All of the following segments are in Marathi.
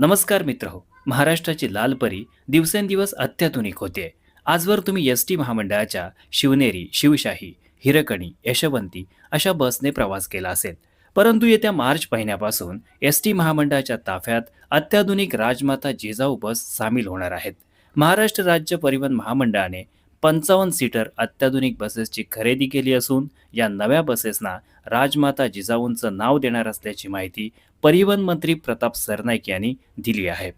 नमस्कार मित्र हो महाराष्ट्राची लाल परी दिवसेंदिवस अत्याधुनिक होते. आजवर तुम्ही एस टी महामंडळाच्या शिवनेरी शिवशाही हिरकणी यशवंती अशा बसने प्रवास केला असेल. परंतु येत्या मार्च महिन्यापासून एस टी महामंडळाच्या ताफ्यात अत्याधुनिक राजमाता जिजाऊ बस सामील होणार आहेत. महाराष्ट्र राज्य परिवहन महामंडळाने पंचावन्न सीटर अत्याधुनिक बसेसची खरेदी केली असून या नव्या बसेसना राजमाता जिजाऊंचं नाव देणार असल्याची माहिती परिवहन मंत्री प्रताप सरनाईक यांनी दिली आहे.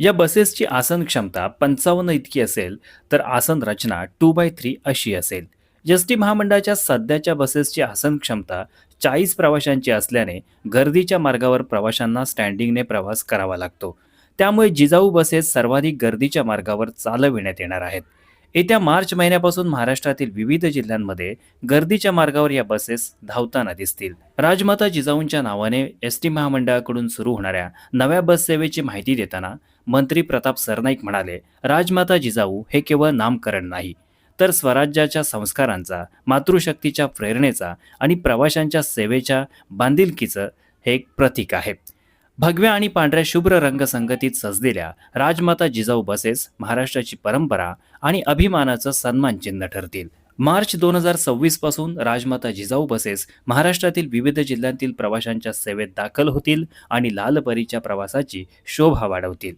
या बसेसची आसन क्षमता पंचावन्न इतकी असेल तर आसन रचना टू बाय थ्री अशी असेल. एस टी महामंडळाच्या सध्याच्या बसेसची आसन क्षमता चाळीस प्रवाशांची असल्याने गर्दीच्या मार्गावर प्रवाशांना स्टँडिंगने प्रवास करावा लागतो. त्यामुळे जिजाऊ बसेस सर्वाधिक गर्दीच्या मार्गावर चालविण्यात येणार आहेत. येत्या मार्च महिन्यापासून महाराष्ट्रातील विविध जिल्ह्यांमध्ये गर्दीच्या मार्गावर या बसेस धावताना दिसतील. राजमाता जिजाऊंच्या नावाने एस टी महामंडळाकडून सुरू होणाऱ्या नव्या बस सेवेची माहिती देताना मंत्री प्रताप सरनाईक म्हणाले राजमाता जिजाऊ हे केवळ नामकरण नाही तर स्वराज्याच्या संस्कारांचा मातृशक्तीच्या प्रेरणेचा आणि प्रवाशांच्या सेवेच्या बांधिलकीचं हे एक प्रतीक आहे. भगव्या आणि पांढऱ्या शुभ्र रंगसंगतीत सजलेल्या राजमाता जिजाऊ बसेस महाराष्ट्राची परंपरा आणि अभिमानाचं सन्मान चिन्ह ठरतील. मार्च दोन हजार सव्वीसपासून राजमाता जिजाऊ बसेस महाराष्ट्रातील विविध जिल्ह्यांतील प्रवाशांच्या सेवेत दाखल होतील आणि लालपरीच्या प्रवासाची शोभा वाढवतील.